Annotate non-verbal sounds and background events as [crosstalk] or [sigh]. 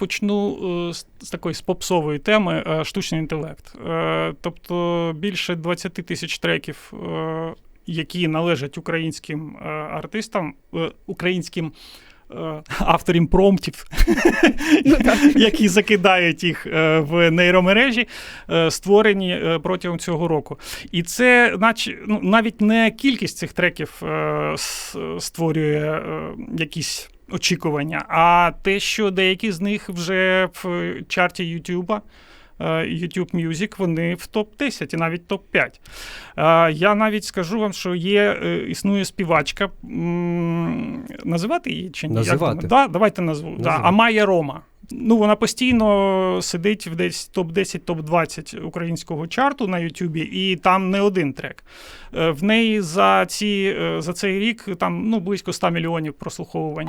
почну е, з, такої з попсової теми е, штучний інтелект. Е, Тобто більше 20 тисяч треків, які належать українським артистам, українським. Е, Авторам промптів, Ну, [laughs] які закидають їх е, в нейромережі, е, створені протягом цього року. І це, наче ну, навіть не кількість цих треків створює якісь очікування, а те, що деякі з них вже в чарті Ютуба. Е, YouTube Music, вони в топ-10 і навіть топ-5. Е, Я навіть скажу вам, що є, е, існує співачка. Називати її чи ні? Називати. Да, давайте назву. Да, Амая Рома. Ну, вона постійно сидить в десь топ-10, топ-20 українського чарту на Ютубі, і там не один трек. В неї за, ці, за цей рік там ну, близько 100 мільйонів прослуховувань.